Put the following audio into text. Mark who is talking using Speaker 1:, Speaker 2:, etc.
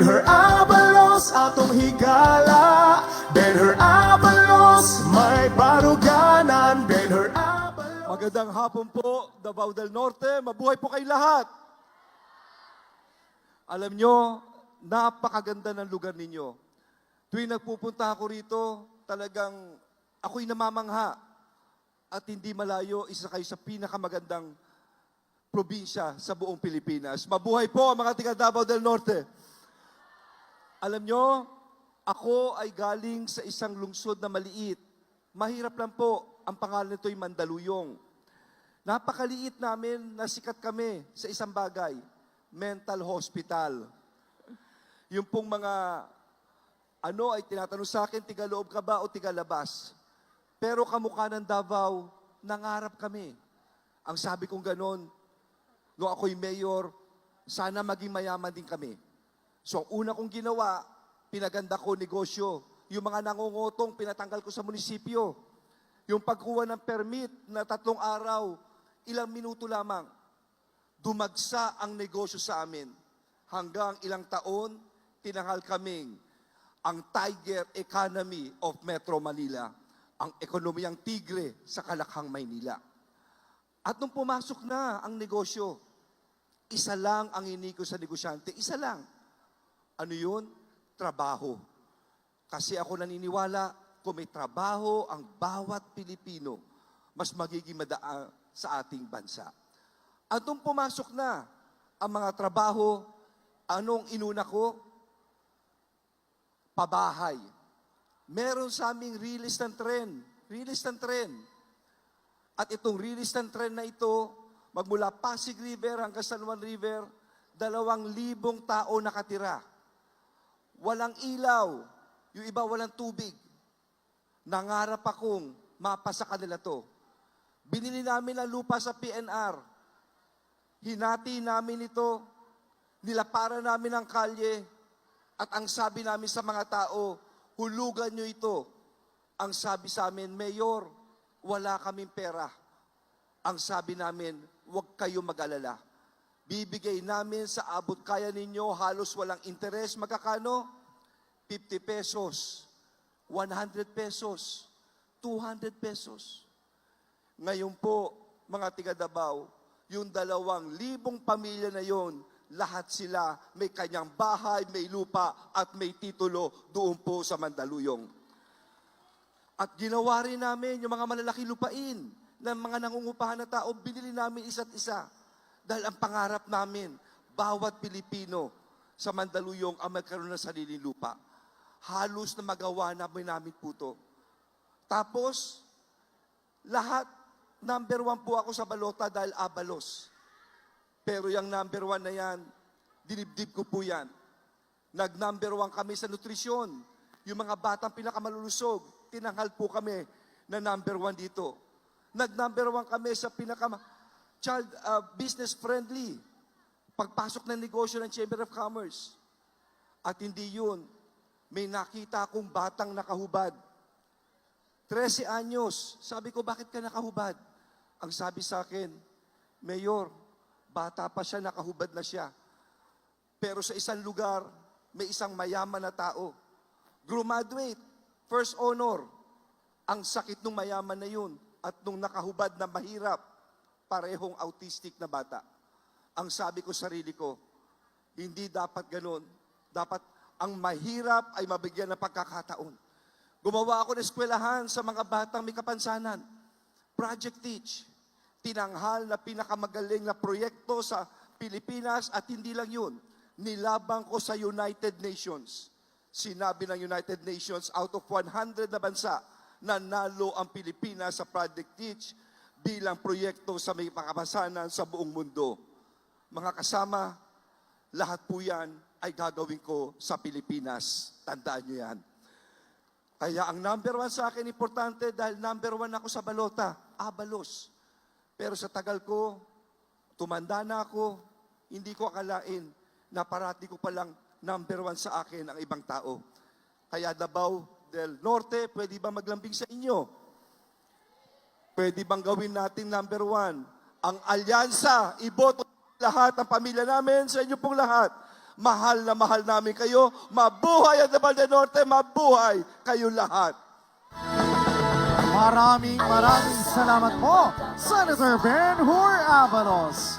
Speaker 1: Benher Abalos atong higala Benher Abalos may baruganan Benher Abalos
Speaker 2: Magandang hapon po, Davao del Norte. Mabuhay po kayo lahat. Alam nyo, napakaganda ng lugar ninyo. Tuwing nagpupunta ako rito, talagang ako'y namamangha. At hindi malayo, isa kayo sa pinakamagandang probinsya sa buong Pilipinas. Mabuhay po mga tiga Davao del Norte. Alam nyo, ako ay galing sa isang lungsod na maliit. Mahirap lang po, ang pangalan nito ay Mandaluyong. Napakaliit namin, nasikat kami sa isang bagay, mental hospital. Yung pong mga, ano ay tinatanong sa akin, tiga loob ka ba o tiga labas? Pero kamukha ng Davao, nangarap kami. Ang sabi kong ganon, nung ako'y mayor, sana maging mayaman din kami. So, ang una kong ginawa, pinaganda ko negosyo. Yung mga nangungutong, pinatanggal ko sa munisipyo. Yung pagkuha ng permit na tatlong araw, ilang minuto lamang, dumagsa ang negosyo sa amin. Hanggang ilang taon, tinanghal kaming ang Tiger Economy of Metro Manila, ang ekonomiyang tigre sa Kalakhang, Maynila. At nung pumasok na ang negosyo, isa lang ang iniko sa negosyante, isa lang. Ano yun? Trabaho. Kasi ako naniniwala, kung may trabaho ang bawat Pilipino, mas magiging madaan sa ating bansa. At nung pumasok na ang mga trabaho, anong inuna ko? Pabahay. Meron sa aming release ng trend. Release ng trend. At itong release ng trend na ito, magmula Pasig River hanggang San Juan River, dalawang libong tao nakatira. Walang ilaw. Yung iba walang tubig. Nangarap akong mapasa kanila to. Binili namin ang lupa sa PNR. Hinati namin ito. Nilapara namin ang kalye. At ang sabi namin sa mga tao, hulugan nyo ito. Ang sabi sa amin, Mayor, wala kaming pera. Ang sabi namin, huwag kayo mag-alala. Bibigay namin sa abot kaya ninyo, halos walang interes. Magkakano? 50 pesos, 100 pesos, 200 pesos. Ngayon po, mga tiga Davao, yung dalawang libong pamilya na yon, lahat sila may kanyang bahay, may lupa, at may titulo doon po sa Mandaluyong. At ginawa rin namin yung mga malalaki lupain ng mga nangungupahan na tao, binili namin isa't isa. Dahil ang pangarap namin, bawat Pilipino sa Mandaluyong ang magkaroon ng sariling lupa. Halos na magawa namin namin po to. Tapos, lahat, number one po ako sa balota dahil abalos. Pero yung number one na yan, dinibdib ko po yan. Nag-number one kami sa nutrisyon. Yung mga batang pinakamalulusog, tinanghal po kami na number one dito. Nag-number one kami sa pinaka child uh, business friendly. Pagpasok ng negosyo ng Chamber of Commerce. At hindi yun, may nakita akong batang nakahubad. 13 anyos. Sabi ko, bakit ka nakahubad? Ang sabi sa akin, Mayor, bata pa siya, nakahubad na siya. Pero sa isang lugar, may isang mayaman na tao. Graduate, first honor. Ang sakit ng mayaman na yun at nung nakahubad na mahirap, parehong autistic na bata. Ang sabi ko sa sarili ko, hindi dapat ganun. Dapat ang mahirap ay mabigyan ng pagkakataon. Gumawa ako ng eskwelahan sa mga batang may kapansanan. Project Teach. Tinanghal na pinakamagaling na proyekto sa Pilipinas at hindi lang yun. Nilabang ko sa United Nations. Sinabi ng United Nations, out of 100 na bansa, nanalo ang Pilipinas sa Project Teach bilang proyekto sa may pakapasanan sa buong mundo. Mga kasama, lahat po yan ay gagawin ko sa Pilipinas. Tandaan nyo yan. Kaya ang number one sa akin importante dahil number one ako sa balota, abalos. Pero sa tagal ko, tumanda na ako, hindi ko akalain na parati ko palang number one sa akin ang ibang tao. Kaya Davao del Norte, pwede ba maglambing sa inyo? Pwede bang gawin natin number one? Ang alyansa, iboto lahat ang pamilya namin sa inyo pong lahat. Mahal na mahal namin kayo. Mabuhay ang Naval del Norte, mabuhay kayo lahat.
Speaker 1: Maraming maraming salamat po, Senator Ben Hur Avalos.